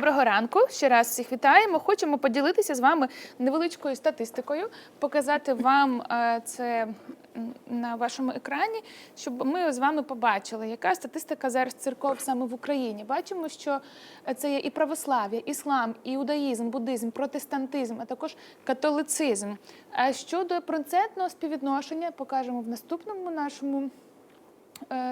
Доброго ранку. Ще раз всіх вітаємо. Хочемо поділитися з вами невеличкою статистикою, показати вам е, це на вашому екрані, щоб ми з вами побачили, яка статистика зараз церков саме в Україні. Бачимо, що це є і православ'я, іслам, іудаїзм, буддизм, протестантизм, а також католицизм. А щодо процентного співвідношення, покажемо в наступному нашому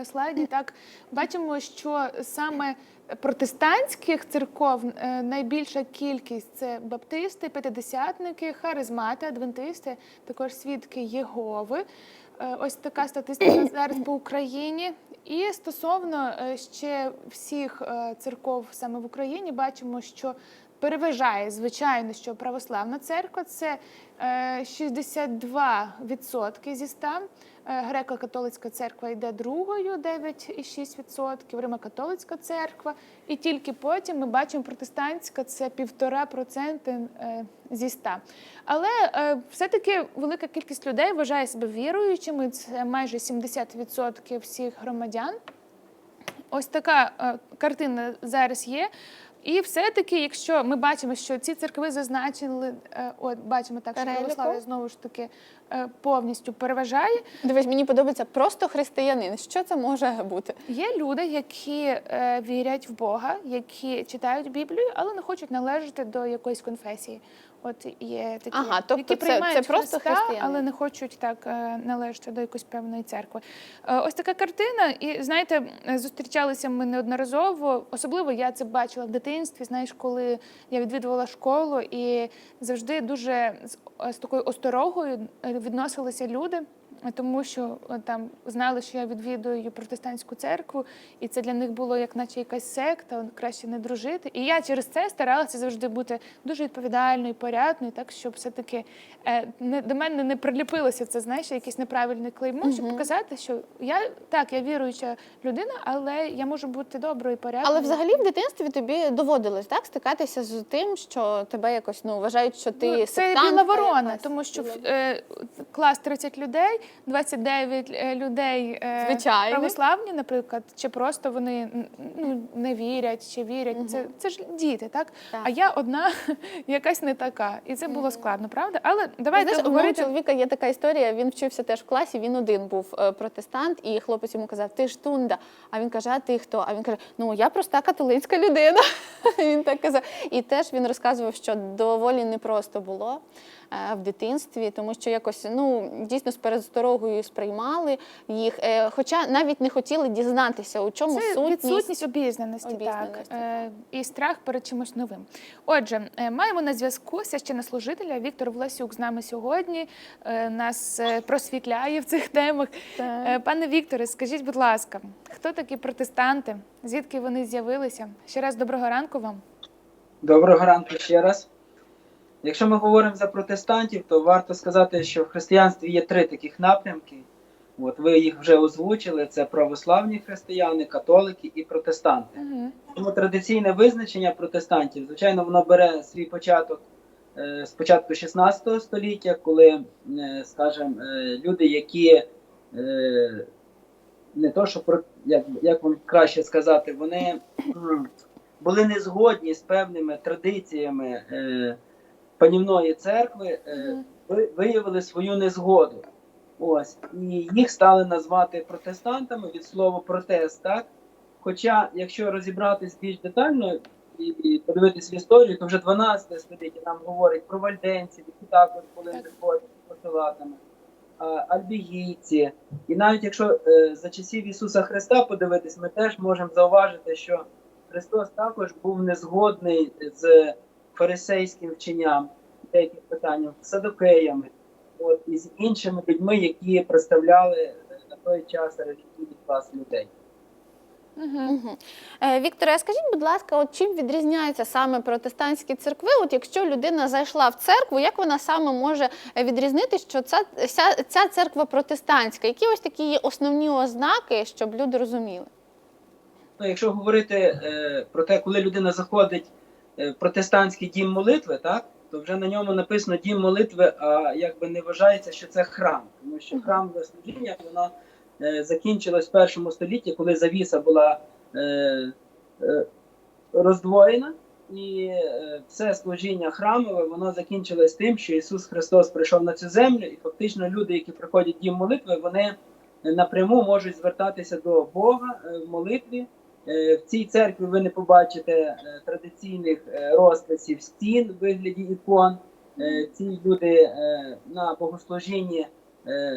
слайді, так бачимо, що саме протестантських церков е, найбільша кількість це баптисти, п'ятидесятники, харизмати, адвентисти, також свідки Єгови. Е, Ось така статистика зараз по Україні. І стосовно е, ще всіх е, церков саме в Україні, бачимо, що переважає, звичайно, що православна церква це е, 62% зі 100. Е, Греко-католицька церква йде другою, 9,6%, Римо-католицька церква. І тільки потім ми бачимо протестантська це 1,5% е, зі 100. Але е, все-таки велика кількість людей вважає себе віруючими. Це майже 70% всіх громадян. Ось така е, картина зараз є. І все-таки, якщо ми бачимо, що ці церкви зазначили, е, от бачимо так, що Переліку. знову ж таки повністю переважає. Дивись, мені подобається просто християнин. Що це може бути? Є люди, які е, вірять в Бога, які читають Біблію, але не хочуть належати до якоїсь конфесії. От є такі, Ага, тобто які це- приймають це просто Христа, християни. але не хочуть так е, належати до якоїсь певної церкви. Е, Ось така картина. І знаєте, е, зустрічалися ми неодноразово. Особливо я це бачила в дитинстві. Знаєш, коли я відвідувала школу, і завжди дуже з, з такою осторогою е, відносилися люди. Тому що е, там знали, що я відвідую протестантську церкву, і це для них було як наче якась секта, краще не дружити. І я через це старалася завжди бути дуже відповідальною, порядною, так щоб все-таки е, не до мене не приліпилося це, знаєш, якийсь неправильний клеймо, щоб показати, що я так, я віруюча людина, але я можу бути доброю, порядною. Але взагалі в дитинстві тобі доводилось так стикатися з тим, що тебе якось ну вважають, що ти Ну, це біла ворона, тому що е, клас 30 людей, 29 е, людей е, православні, наприклад, чи просто вони ну, не вірять, чи вірять. Це, це ж діти, так? Так. А я одна якась не така. І це було складно, правда? Але давайте Знаєш, у мого чоловіка є така історія. Він вчився теж в класі. Він один був е, протестант, і хлопець йому казав: Ти ж тунда. А він каже: А ти хто? А він каже: Ну я проста католицька людина. Він так казав. І теж він розказував, що доволі непросто було в дитинстві, тому що якось ну дійсно з пересторогою сприймали їх, е, хоча навіть не хотіли дізнатися, у чому Це сутність. відсутність обізнаності, Обізнаності, так, е, і страх перед чимось новим. Отже, е, маємо на зв'язку священнослужителя Віктор Власюк з нами сьогодні. е, Нас е, просвітляє в цих темах. Так. Е, Пане Вікторе, скажіть, будь ласка, хто такі протестанти? Звідки вони з'явилися? Ще раз доброго ранку вам. Доброго ранку ще раз. Якщо ми говоримо за протестантів, то варто сказати, що в християнстві є три таких напрямки. От ви їх вже озвучили: це православні християни, католики і протестанти. Угу. Тому традиційне визначення протестантів, звичайно, воно бере свій початок е, з початку 16 століття, коли, е, скажімо, е, люди, які не то, що про- як, як вам краще сказати, вони були не згодні з певними традиціями панівної церкви, е, виявили свою незгоду. Ось і їх стали назвати протестантами від слова протест, так? Хоча, якщо розібратись більш детально і, і подивитись в історію, то вже 12 століття нам говорить про вальденців, які також були з постулатами, альбігійці. І навіть якщо е, за часів Ісуса Христа подивитись, ми теж можемо зауважити, що Христос також був незгодний з фарисейським вченням, деяких питанням, з садокеями, от, і з іншими людьми, які представляли е, на той час релігійний клас людей. Угу. Вікторе, а скажіть, будь ласка, от чим відрізняються саме протестантські церкви? От якщо людина зайшла в церкву, як вона саме може відрізнити, що ця, ця, ця церква протестантська? Які ось такі є основні ознаки, щоб люди розуміли? Ну, якщо говорити е, про те, коли людина заходить протестантський дім молитви, так, то вже на ньому написано дім молитви, а якби не вважається, що це храм. Тому що храмове служіння воно е, закінчилось в першому столітті, коли завіса була е, е, роздвоєна, і е, все служіння храмове воно закінчилось тим, що Ісус Христос прийшов на цю землю, і фактично люди, які приходять в дім молитви, вони напряму можуть звертатися до Бога е, в молитві. Е, В цій церкві ви не побачите е, традиційних е, розписів стін в вигляді ікон. Ці люди на богослужінні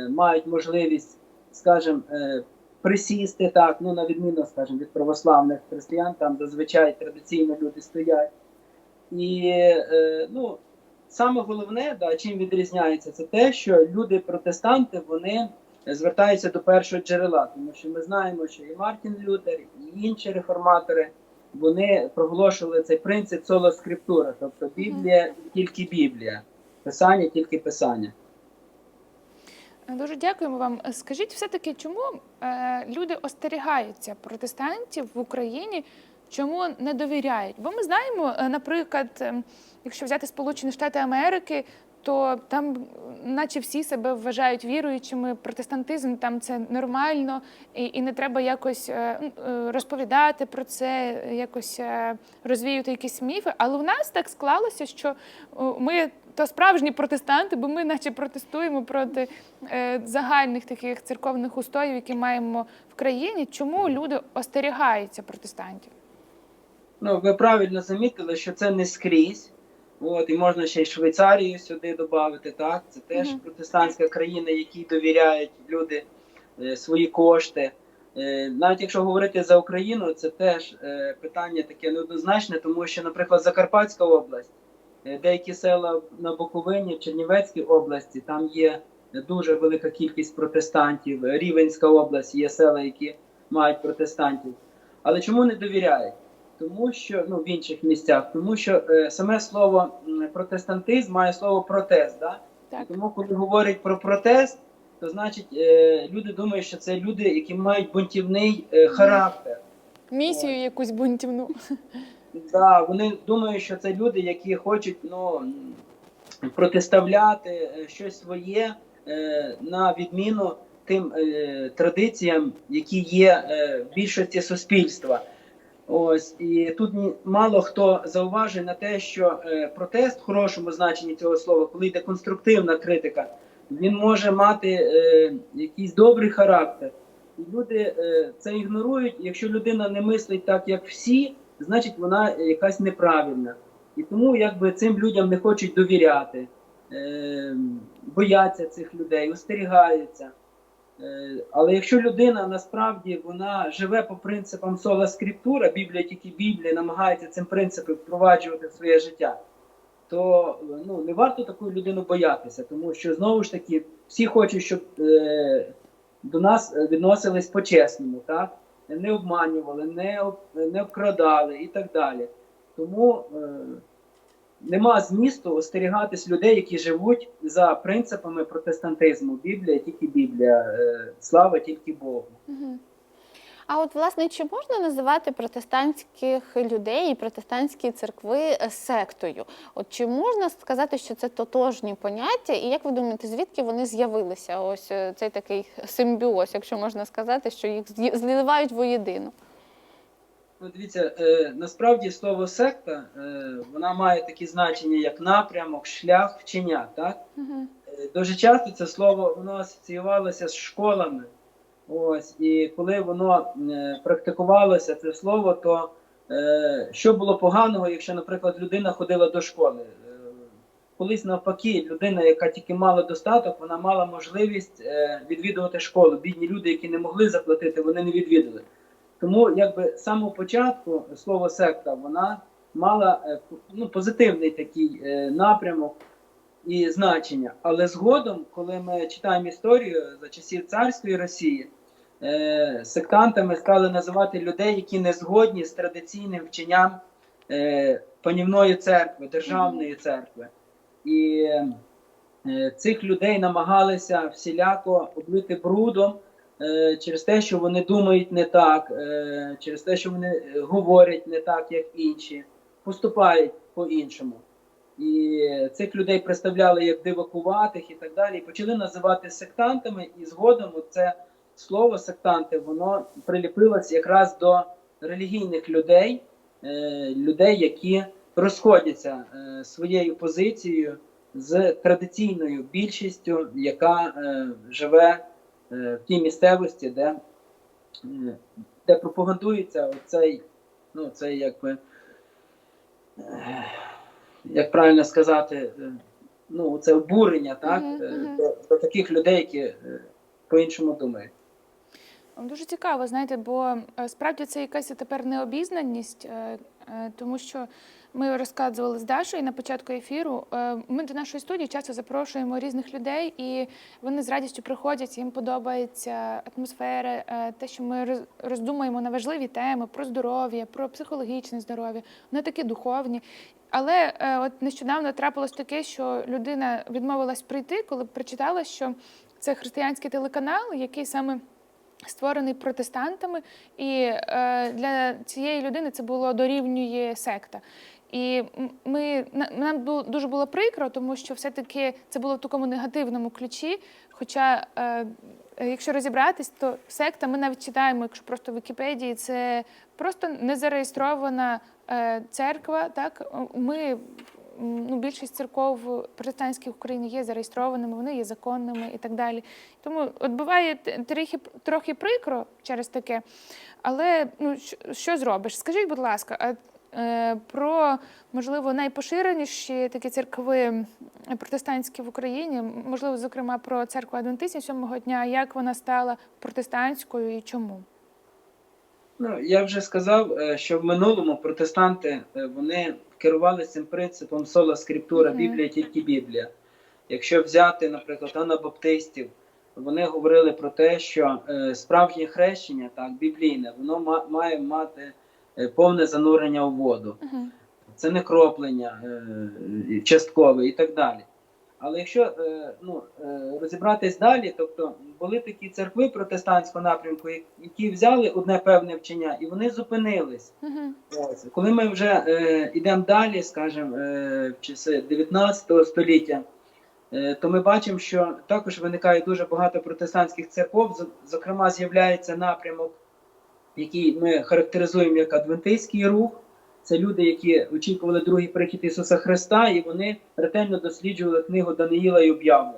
мають можливість, скажімо, присісти так, ну на відміну, скажімо, від православних християн, там зазвичай традиційно люди стоять. І ну, саме головне, да, чим відрізняється, це те, що люди-протестанти вони звертаються до першого джерела, тому що ми знаємо, що і Мартін Лютер, і інші реформатори вони проголошували цей принцип соло скриптура, тобто Біблія тільки Біблія, писання тільки писання. Дуже дякуємо вам. Скажіть, все-таки, чому е, люди остерігаються протестантів в Україні, чому не довіряють? Бо ми знаємо, е, наприклад, ем, якщо взяти Сполучені Штати Америки, то там, наче всі себе вважають віруючими, протестантизм там це нормально, і, і не треба якось е, е, розповідати про це, якось е, розвіювати якісь міфи. Але у нас так склалося, що ми то справжні протестанти, бо ми, наче, протестуємо проти загальних таких церковних устоїв, які маємо в країні. Чому люди остерігаються протестантів? Ну, ви правильно замітили, що це не скрізь. От, і можна ще й Швейцарію сюди додати, так? Це теж Мгм. протестантська країна, якій довіряють люди е, свої кошти. Е, навіть якщо говорити за Україну, це теж е, питання таке неоднозначне, тому що, наприклад, Закарпатська область, е, деякі села на Буковині, в Чернівецькій області, там є дуже велика кількість протестантів. Рівенська область є села, які мають протестантів. Але чому не довіряють? Тому що ну в інших місцях, тому що е, саме слово протестантизм має слово протест. Да? Так. Тому, коли говорять про протест, то значить е, люди думають, що це люди, які мають бунтівний е, характер. Місію якусь бунтівну. Да, вони думають, що це люди, які хочуть ну, протиставляти е, щось своє е, на відміну тим е, традиціям, які є е, в більшості суспільства. Ось і тут ні- мало хто зауважує на те, що е, протест в хорошому значенні цього слова, коли йде конструктивна критика, він може мати е, якийсь добрий характер. І люди е, це ігнорують. Якщо людина не мислить так, як всі, значить вона якась неправильна. І тому якби цим людям не хочуть довіряти, е, бояться цих людей, остерігаються. Е, Але якщо людина насправді вона живе по принципам сола скриптура, Біблія тільки Біблія, намагається цим принципом впроваджувати в своє життя, то е, ну, не варто таку людину боятися, тому що знову ж таки всі хочуть, щоб е, до нас відносились по-чесному, так? не обманювали, не, не обкрадали і так далі. Тому е, нема змісту остерігатись людей, які живуть за принципами протестантизму. Біблія тільки Біблія, е, слава тільки Богу. А от власне чи можна називати протестантських людей і протестантські церкви е, сектою? От чи можна сказати, що це тотожні поняття? І як ви думаєте, звідки вони з'явилися? Ось е, цей такий симбіоз, якщо можна сказати, що їх зливають воєдино? Ну, дивіться, е, насправді слово секта е, вона має такі значення, як напрямок, шлях, вчення. Так? Е, Дуже часто це слово воно асоціювалося з школами. Ось, і коли воно е, практикувалося, це слово, то е, що було поганого, якщо, наприклад, людина ходила до школи? Е, колись навпаки, людина, яка тільки мала достаток, вона мала можливість е, відвідувати школу. Бідні люди, які не могли заплатити, вони не відвідали. Тому, якби з самого початку слово секта вона мала е, ну, позитивний такий е, напрямок і значення. Але згодом, коли ми читаємо історію за часів царської Росії, е, сектантами стали називати людей, які не згодні з традиційним вченням панівної церкви, державної церкви. І цих людей намагалися всіляко облити брудом через те, що вони думають не так, е, через те, що вони е, говорять не так, як інші, поступають по-іншому. І цих людей представляли як дивакуватих і так далі. Почали називати сектантами, і згодом це слово сектанти воно приліпилось якраз до релігійних людей, е, людей, які розходяться е, своєю позицією з традиційною більшістю, яка е, живе е, в тій місцевості, де, е, де пропагандується цей, ну, цей якби, е, як правильно сказати, е, ну, це обурення так, е, мгм. до, до таких людей, які е, по-іншому думають. Дуже цікаво, знаєте, бо е, справді це якась тепер необізнаність, е, е, тому що ми розказували з Дашою на початку ефіру. е, Ми до нашої студії часто запрошуємо різних людей, і вони з радістю приходять. Їм подобається атмосфера, е, те, що ми роз- роздумуємо на важливі теми про здоров'я, про психологічне здоров'я. Вони такі духовні. Але е, от нещодавно трапилось таке, що людина відмовилась прийти, коли прочитала, що це християнський телеканал, який саме створений протестантами, і е, для цієї людини це було дорівнює секта. І ми на- нам було дуже було прикро, тому що все-таки це було в такому негативному ключі. Хоча, е, якщо розібратись, то секта ми навіть читаємо, якщо просто в Вікіпедії, це просто незареєстрована е, церква. Так ми ну, більшість церков протестантських в Україні є зареєстрованими, вони є законними і так далі. Тому от буває т- трохи, прикро через таке. Але ну, що, що зробиш? Скажіть, будь ласка, а, про можливо найпоширеніші такі церкви протестантські в Україні, можливо, зокрема про церкву Адвентистів сьомого дня, як вона стала протестантською і чому? Ну, я вже сказав, е, що в минулому протестанти е, вони керувалися цим принципом соло скриптура, Мгм. Біблія тільки Біблія. Якщо взяти, наприклад, анабаптистів, вони говорили про те, що е, справжнє хрещення, так, біблійне, воно ма- має мати е, повне занурення у воду. Угу. Це не кроплення е, часткове і так далі. Але якщо е, ну, е, розібратись далі, тобто були такі церкви протестантського напрямку, які взяли одне певне вчення і вони зупинились. Угу. Ось. Коли ми вже е, йдемо далі, скажімо, е, в часи 19 століття, е, то ми бачимо, що також виникає дуже багато протестантських церков. Зокрема, з'являється напрямок, який ми характеризуємо як адвентистський рух. Це люди, які очікували другий прихід Ісуса Христа, і вони ретельно досліджували книгу Даниїла і об'явлення.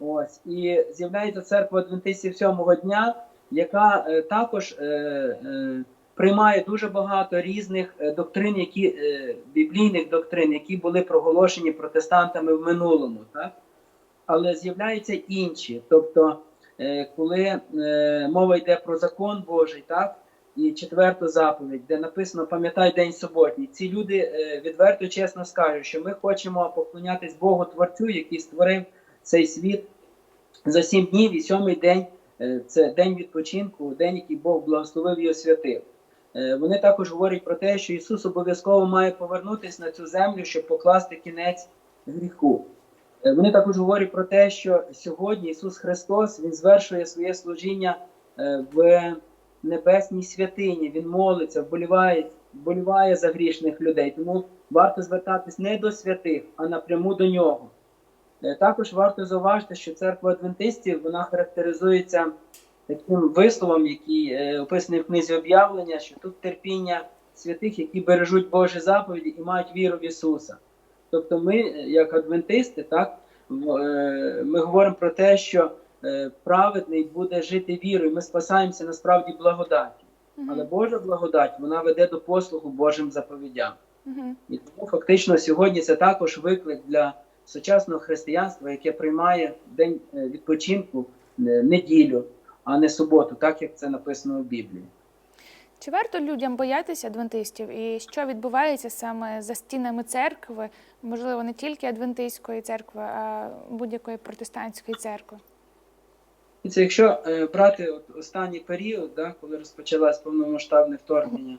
Ось. І з'являється церква адвентистів сьомого дня, яка е, також е, е, приймає дуже багато різних е, доктрин, які, е, біблійних доктрин, які були проголошені протестантами в минулому. Так? Але з'являються інші. Тобто, коли е, мова йде про закон Божий, так? і четверту заповідь, де написано Пам'ятай день суботній, ці люди е, відверто чесно скажуть, що ми хочемо поклонятись Богу Творцю, який створив цей світ за сім днів, і сьомий день е, це день відпочинку, день, який Бог благословив і освятив. Е, Вони також говорять про те, що Ісус обов'язково має повернутися на цю землю, щоб покласти кінець гріху. Е, Вони також говорять про те, що сьогодні Ісус Христос Він звершує своє служіння е, в небесній святині. Він молиться, вболіває, вболіває за грішних людей. Тому варто звертатись не до святих, а напряму до нього. Е, Також варто зауважити, що церква адвентистів вона характеризується таким висловом, який описаний в книзі об'явлення, що тут терпіння святих, які бережуть Божі заповіді і мають віру в Ісуса. Тобто, ми, е, як адвентисти, так, е, ми говоримо про те, що е, праведний буде жити вірою. Ми спасаємося насправді благодаті. Але Божа благодать вона веде до послугу Божим заповідям. Угу. І тому фактично сьогодні це також виклик для сучасного християнства, яке приймає день відпочинку неділю, а не суботу, так як це написано в Біблії. Чи варто людям боятися адвентистів? І що відбувається саме за стінами церкви? Можливо, не тільки адвентистської церкви, а будь-якої протестантської церкви? Це якщо е, брати останній період, да, коли розпочалось повномасштабне вторгнення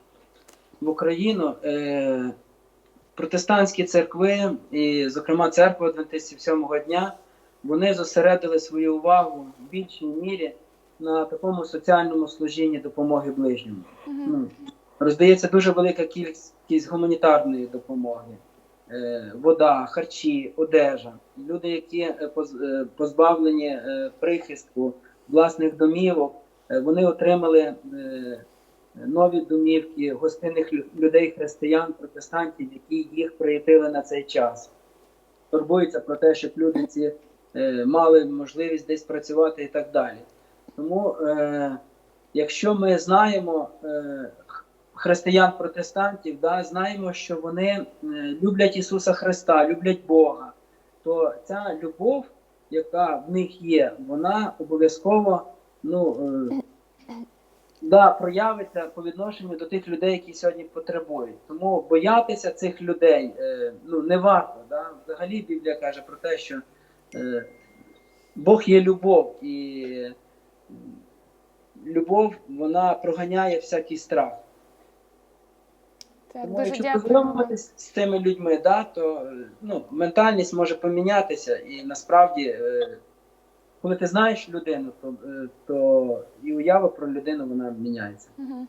в Україну, е, протестантські церкви, і, зокрема, церква Адвентистів сьомого дня, вони зосередили свою увагу в більшій мірі на такому соціальному служінні допомоги ближньому. Ну, роздається дуже велика кількість гуманітарної допомоги. Е, Вода, харчі, одежа. Люди, які е, е, позбавлені е, прихистку власних домівок, е, вони отримали е, нові домівки гостинних людей, християн, протестантів, які їх приїтили на цей час. Турбуються про те, щоб люди ці мали можливість десь працювати і так далі. Тому, е, якщо ми знаємо е, християн-протестантів, да, знаємо, що вони е, люблять Ісуса Христа, люблять Бога, то ця любов, яка в них є, вона обов'язково ну, е, да, проявиться по відношенню до тих людей, які сьогодні потребують. Тому боятися цих людей е, ну, не варто. Да? Взагалі Біблія каже про те, що е, Бог є любов, і любов вона проганяє всякий страх. Так, Тому дуже якщо дякую. познайомитись з цими людьми, да, то ну, ментальність може помінятися, і насправді, е, коли ти знаєш людину, то, е, то і уява про людину вона міняється. Мгм.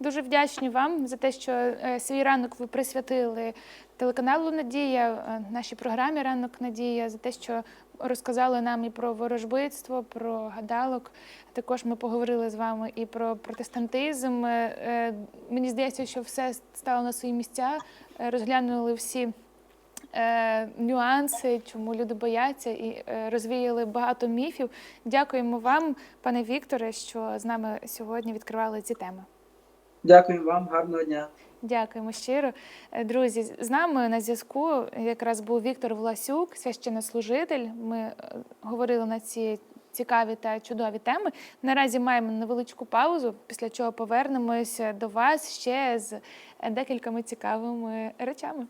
Дуже вдячні вам за те, що е, свій ранок ви присвятили телеканалу Надія, нашій програмі Ранок Надія, за те, що розказали нам і про ворожбитство, про гадалок. Також ми поговорили з вами і про протестантизм. Е, е, Мені здається, що все стало на свої місця, е, розглянули всі. Нюанси, чому люди бояться, і розвіяли багато міфів. Дякуємо вам, пане Вікторе, що з нами сьогодні відкривали ці теми. Дякую вам, гарного дня. Дякуємо щиро. Е, Друзі, з- нами на зв'язку якраз був Віктор Власюк, священнослужитель. Ми е, говорили на ці цікаві та чудові теми. Наразі маємо невеличку паузу, після чого повернемося до вас ще з е, декількома цікавими речами.